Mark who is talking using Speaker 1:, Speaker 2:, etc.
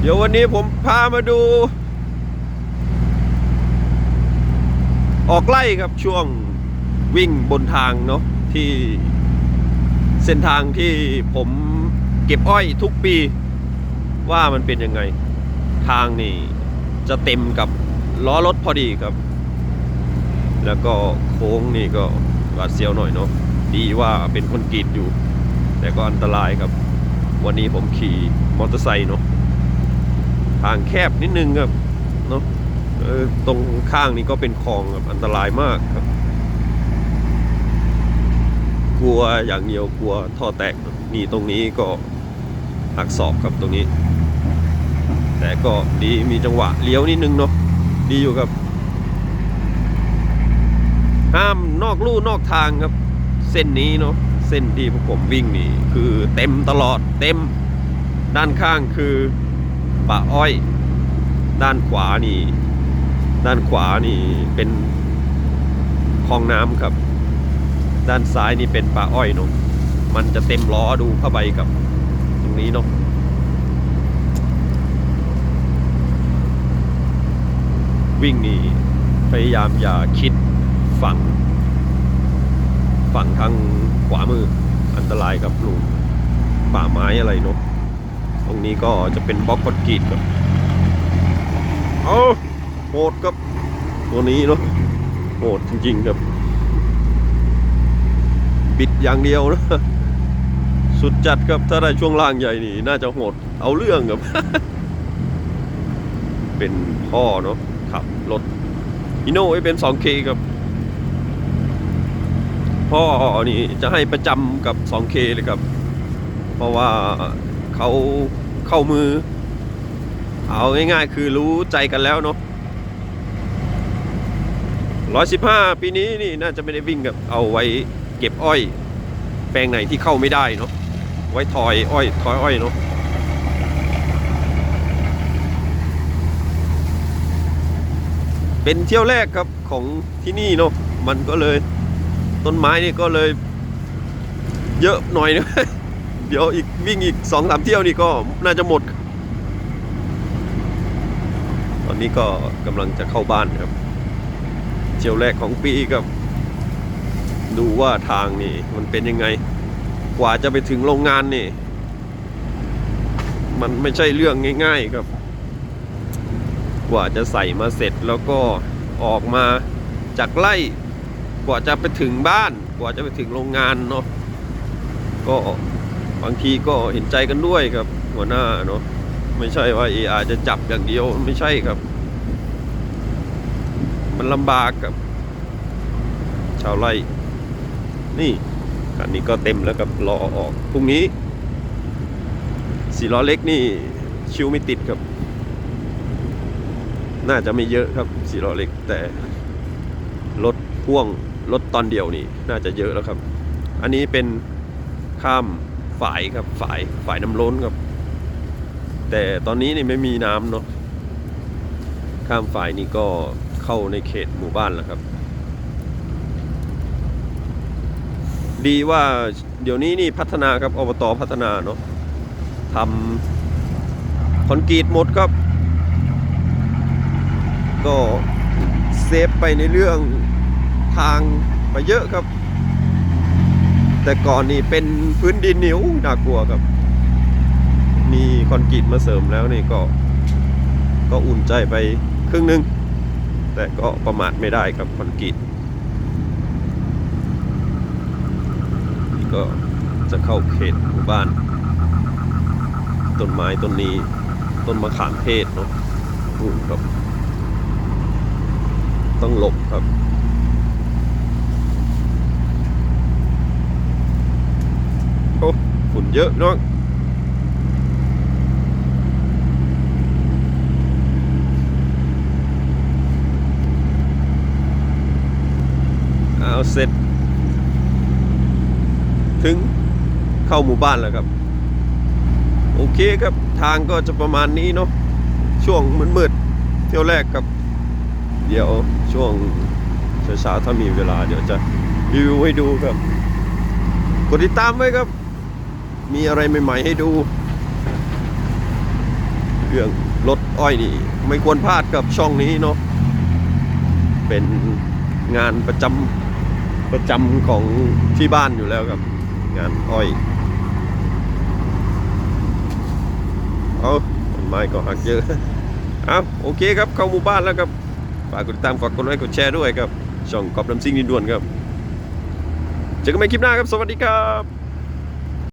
Speaker 1: เดี๋ยววันนี้ผมพามาดู ออกไล่ครับช่วงวิ่งบนทางเนาะที่เส้นทางที่ผมเก็บอ้อยทุกปี ว่ามันเป็นยังไง ทางนี่จะเต็มกับล้อรถพอดีครับ แล้วก็โค้งนี่ก็หวาดเสียวหน่อยเนาะดีว่าเป็นคนกรีตอยู่ แต่ก็อันตรายครับ วันนี้ผมขี่มอเตอร์ไซค์เนาะ ทางแคบนิดนึงครับเนาะตรงข้างนี้ก็เป็นคลองครับอันตรายมากครับ กลัวอย่างเดียวกลัวท่อแตกนี่ตรงนี้ก็หักศอกครับตรงนี้ แต่ก็ดีมีจังหวะเลี้ยวนิดนึงเนาะดีอยู่ครับ ห้ามนอกลู่นอกทางครับ เส้นนี้เนาะเส้นที่พวกผมวิ่งนี่ คือเต็มตลอดเต็มด้านข้างคือ ป่าอ้อย ด้านขวานี่ ด้านขวานี่เป็นคลองน้ำครับ ด้านซ้ายนี่เป็นป่าอ้อยเนาะมันจะเต็มล้อดูผ้าใบกับ ตรงนี้เนาะวิ่งนี่พยายามอย่าคิดฝั่ง ฝั่งทางขวามืออันตรายกับลูกป่าไม้อะไรเนาะ รงนี้ก็จะเป็นบล็อกคอนกรีตครับเอาโหดครับ ตัวนี้เนาะโหดจริงๆครับ บิดอย่างเดียวนะสุดจัดครับถ้าได้ช่วงล่างใหญ่นี่ น่าจะโหดเอาเรื่องครับ เป็นพ่อเนาะขับรถอิโน่เป็น 2K ครับ พ่อนี่จะให้ประจำกับ 2K เลยครับ เพราะว่า เขาเข้ามือ เอาง่ายๆคือรู้ใจกันแล้วเนาะ115ปีนี้นี่น่าจะไม่ได้วิ่งกับเอาไว้เก็บอ้อย แปลงไหนที่เข้าไม่ได้เนาะไว้ถอยอ้อยถอยอ้อยเนาะเป็นเที่ยวแรกครับของที่นี่เนาะมันก็เลยต้นไม้นี่ก็เลย เยอะหน่อยนะ เดี๋ยวอีกวิ่งอีกสองสามเที่ยวนี่ก็น่าจะหมด ตอนนี้ก็กำลังจะเข้าบ้านครับเที่ยวแรกของปีครับ ดูว่าทางนี่มันเป็นยังไง กว่าจะไปถึงโรงงานนี่ มันไม่ใช่เรื่องง่าย ๆครับ กว่าจะใส่มาเสร็จแล้วก็ออกมาจากไล่กว่าจะไปถึงบ้าน กว่าจะไปถึงโรงงานเนาะก็ บางทีก็เห็นใจกันด้วยครับ หัวหน้าเนาะไม่ใช่ว่าเอาจะจับอย่างเดียวไม่ใช่ครับ มันลำบากครับ ชาวไร่นี่คันนี้ก็เต็มแล้วครับรอออกพรุ่งนี้สี่ล้อเล็กนี่ชิวไม่ติดครับ น่าจะไม่เยอะครับสี่ล้อเล็กแต่รถพ่วงรถตอนเดียวนี่ น่าจะเยอะแล้วครับ อันนี้เป็นข้าม ฝายครับฝายฝายน้ำล้นครับ แต่ตอนนี้นี่ไม่มีน้ำเนาะข้ามฝายนี่ก็เข้าในเขตหมู่บ้านแล้วครับ ดีว่าเดี๋ยวนี้นี่พัฒนาครับอบตพัฒนาเนาะทำคอนกรีตหมดครับ ก็เซฟไปในเรื่องทางไปเยอะครับ แต่ก่อนนี่เป็นพื้นดินนียวน่ากลัวครับ มีคอนกรีตมาเสริมแล้วนี่ก็ ก็อุ่นใจไปครึ่งหนึง แต่ก็ประมาทไม่ได้ครับคอนกรีตนี่ก็จะเข้าเขตหมู่บ้าน ต้นไม้ต้นนี้ ต้นมะขามเทศเนาะนู่นครับ ต้องหลบครับ โอ้ฝุ่นเยอะเนาะเอาเสร็จ ถึงเข้าหมู่บ้านแล้วครับ โอเคครับทางก็จะประมาณนี้เนาะช่วงมืดๆเที่ยวแรกครับ เดี๋ยวช่วงเช้าๆถ้ามีเวลาเดี๋ยวจะรีวิวให้ดูครับ กดติดตามไว้ครับ มีอะไรใหม่ ๆ ให้ดูเรื่องรถอ้อยนี่ ไม่ควรพลาดกับช่องนี้เนาะเป็นงานประจำประจำของที่บ้านอยู่แล้วครับ งานอ้อยเอาต้นไม้ก็หักเยอะเอาโอเคครับเข้าหมู่บ้านแล้วครับฝากกดติดตามฝากกดไลค์กดแชร์ด้วยครับช่องกอบน้ำซิ่งนินด่วนครับเจอกันใหม่คลิปหน้าครับ สวัสดีครับ